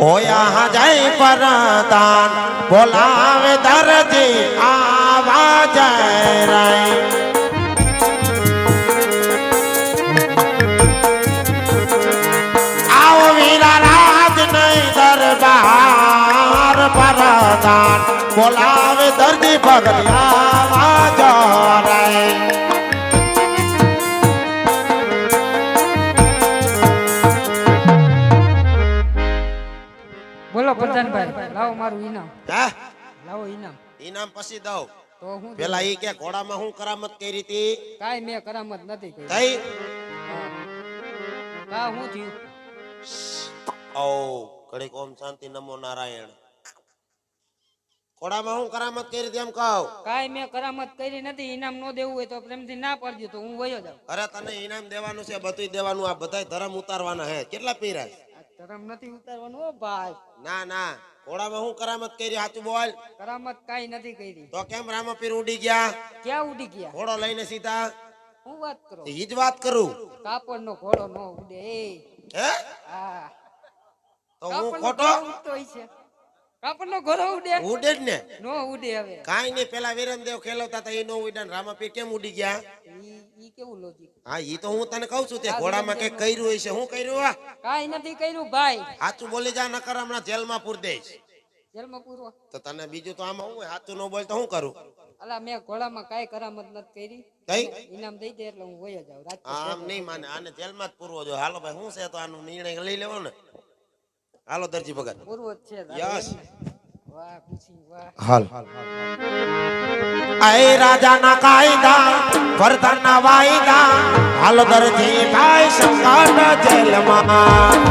ઓયા જય પરદાન બોલાવે દરજી આવા જય રાય આવો વીરા રાજ નહીં દરબાર લાવો ઇનામ હે? લાવો ઇનામ ઇનામ પછી દઉં. તો હું પેલા ઈ કે ઘોડામાં હું કરામત કરી હતી કાઈ મેં કરામત નથી કરી. થઈ કા હું થયું? ઓ ઘડીક ઓમ શાંતિ નમો નારાયણ. ઘોડામાં હું કરામત કરી તેમ કહું? કાંઈ મેં કરામત કરી નથી ઇનામ ન દેવું હોય તો પ્રેમથી ના પડજો તો હું વયો જાઉં. અરે તને ઇનામ દેવાનું છે બધું દેવાનું આ બધાય ધરમ ઉતારવાના હે. કેટલા પીરા ધરમ નથી ઉતારવાનું ભાઈ. ના ના. ઘોડામાં હું કરામત કરી સાચું બોલ? કરામત કાંઈ નથી કરી. તો કેમ રામાપીર ઉડી ગયા? ક્યાં ઉડી ગયા? ઘોડો લઈને સીધા? હું વાત કરો? ઈ જ વાત કરું. કાપડ નો ઘોડો નો ઉડે હે? હા. તો હું ખોટો? ઘોડો ઉડતો છે. કાપડ નો ઘોડો ઉડે? ઉડે જ ને. નો ઉડે હવે. કાઈ નહીં પેલા વિરમદેવ ખેલવતા હતા એ નો ઉડ્યા ને રામાપીર કેમ ઉડી ગયા? ઈ ઈ કેવું લોજિક હા ઈ તો હું તને કહું છું તે ઘોડામાં કઈ કર્યું હોય હું કર્યું આ કાંઈ નથી કર્યું ભાઈ. સાચું બોલી જા નકર હમણાં જેલમાં પૂર દઈશ. જેલમાં પૂરો તો તને બીજું તો આમાં હું સાચું ન બોલ તો હું કરું? અલા મેં ઘોડામાં કાંઈ કરામત નથી કરી. કઈ ઇનામ દઈ દે એટલે હું આમ નહીં માને આને જેલમાં જ પૂરવો જો હાલો ભાઈ હું છે તો આનો નિર્ણય લઈ લેવો ને? હાલો દરજી ભગત. પૂરવો જ છે યસ. હાલ આય રાજાના કાયદા વર્તનના વાયદા હાલો દરજી થાય સંકટ જેલમાં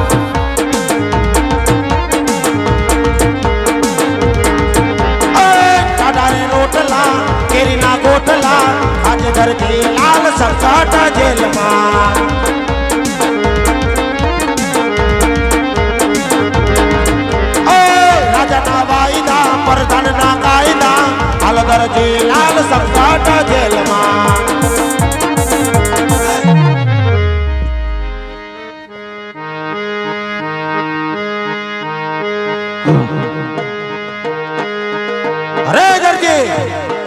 કાઢારે રોટલા કેરીના ગોટલા આજે દરજી લાલ સંકટ જેલમાં વાયદા ના કાયદા હાલ લાલ સંકટ જેલમાં.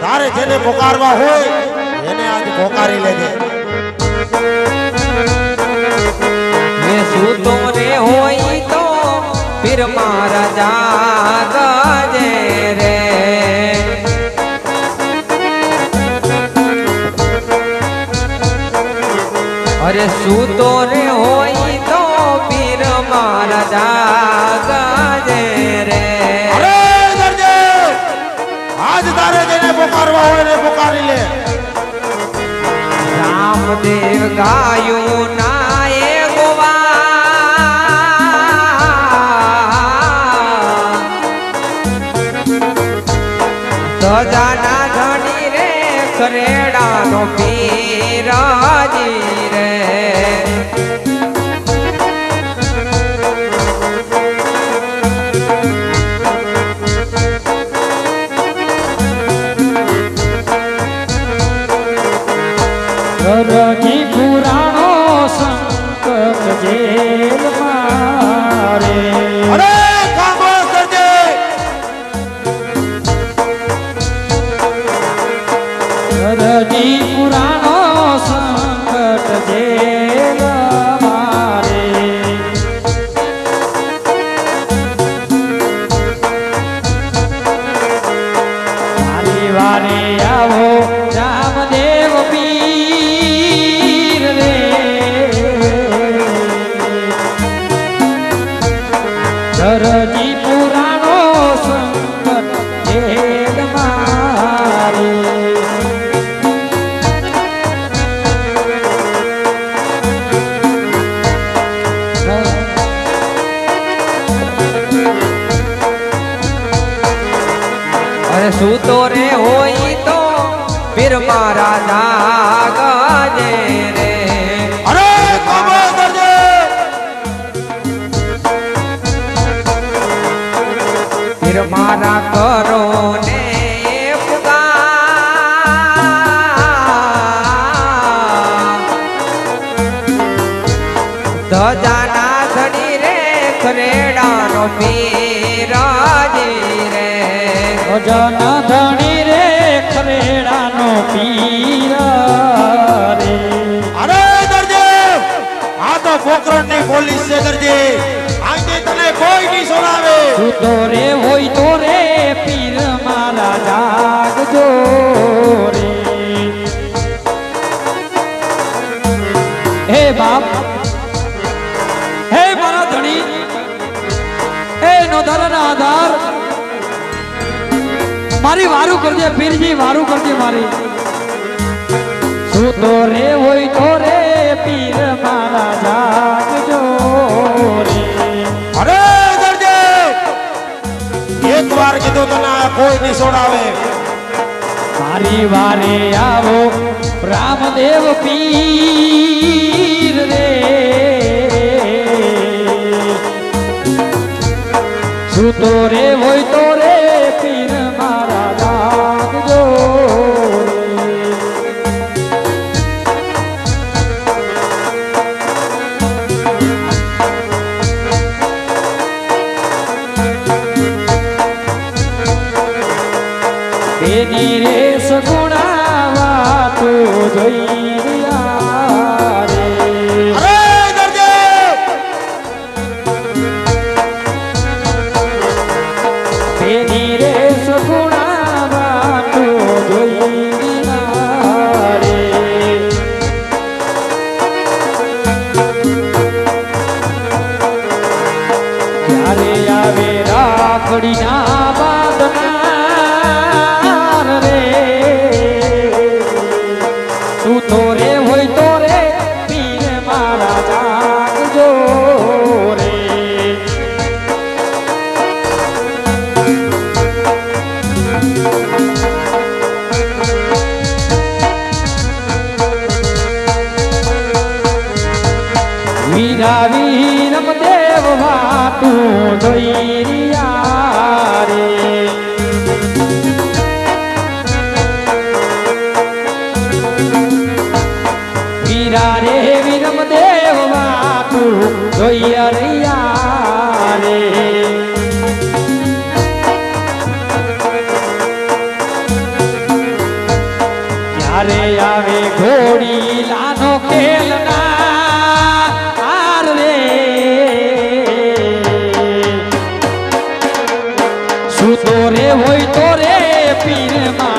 તારે જેને પોકારવા હોય, એને આજ પોકારી લેજે. હે સૂતો રે હોય તો પીર મારા અરે સૂતો રે હોય તો પીર મારા જાગે રે. આજ તારે જેને પોકારવા હોય ને પોકારી લે. રામદેવ ગાયું નાએ ગોવા. સજાના ધણી રે કરેડાનો પીરાજી રજી પુરાણો સંકટ જેલ મારે. વારે વારે આવો અરે ભજન ધણી રે ખરેડાનો પીરા રે. અરે દરજી આ તો પોકરણની પોલીસ છે દરજી આજે તને કોઈ નહીં સોનાવે તું તો રે હોય તો રે પીર મારા જાગજો રે. હે બાપ હે મારા ધણી હે નો ધરના આધાર મારી વારું કરજે પીરજી વારું કરજે મારી. સુતો રે હોય તો રે પીર મારા જાગજો રે. અરે કરજે એક વાર કીધું તને કોઈ નહીં છોડાવે મારી વારે આવો રામદેવ પીર રે. સુતો રે હોય તો તેની હોય તો રે પીર મારા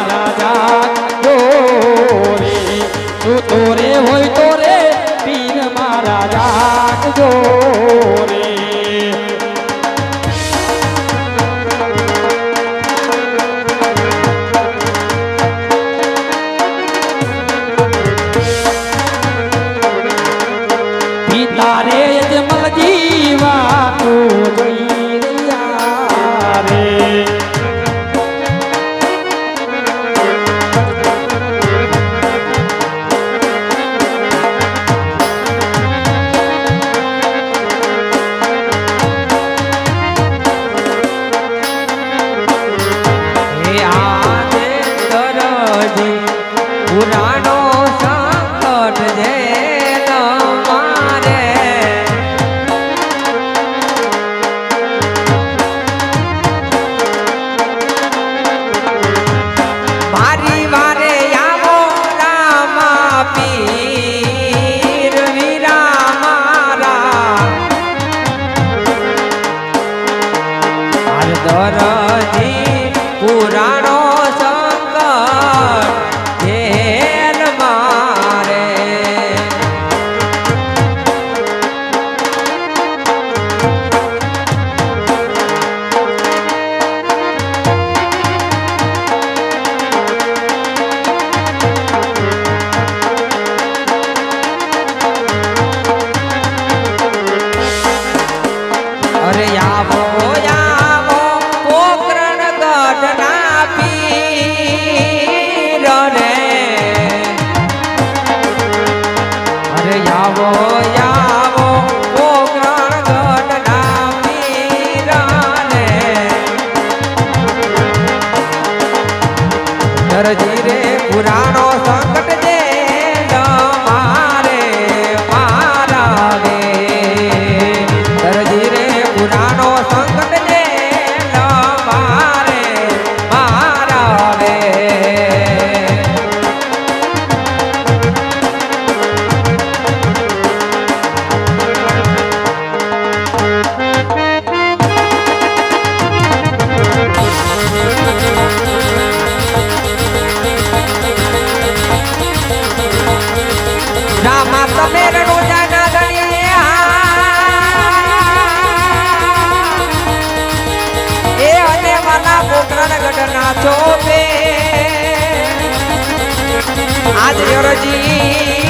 આજ અરજી.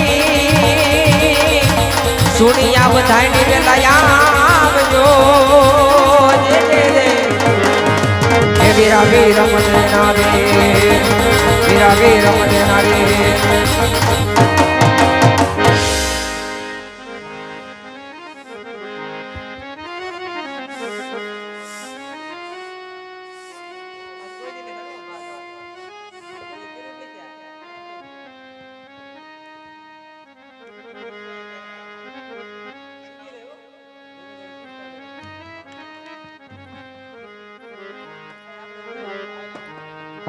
સુનિયા બધાયની વેલા આવજો. જે જે જે. હે વીરા વીર મને નાવે વીરા વીર મને નાવે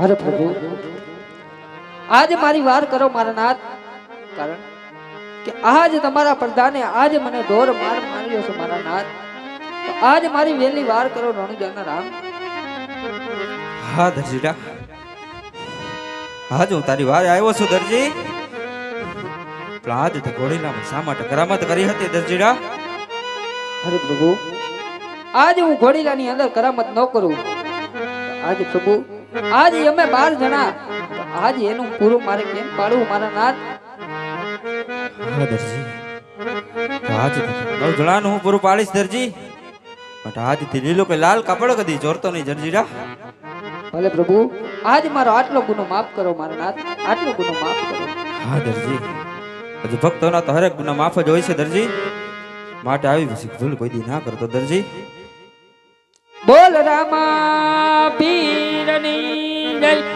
અરે પ્રભુ. આજ મારી વાર કરો મારા નાથ કારણ કે આજ તમારા પ્રધાને આજ મને ઢોર માર માર્યો છે મારા નાથ તો આજ મારી વેલી વાર કરો રણજાના રામ. હા દરજીડા હા હું તારી વારે આવ્યો છું દરજી. આજ તે ઘોડીલામાં શા માટે કરામત કરી હતી દરજીડા અરે પ્રભુ. આજ હું ઘોડીલાની અંદર કરામત ન કરું. આજ પ્રભુ આજ અમે બાર જણા. તો આજ એનું પૂરું મારે કેમ પાડવું મારા નાથ? આજ નવ જણાનું હું પૂરું પાડીશ દરજી. બટ આજ લીલો કે લાલ કાપડ કદી જોરતો નહીં દરજીડા ભલે પ્રભુ આજ મારો આટલો ગુનો માફ કરો મારા નાથ. આટલો ગુનો માફ કરો. હા દરજી. હજુ ભક્તોના તો હરેક ગુના માફ જ હોય છે દરજી. માટે આવી ભૂલ કોઈ દી ના કરતો દરજી. બોલ રામા પીરની જય.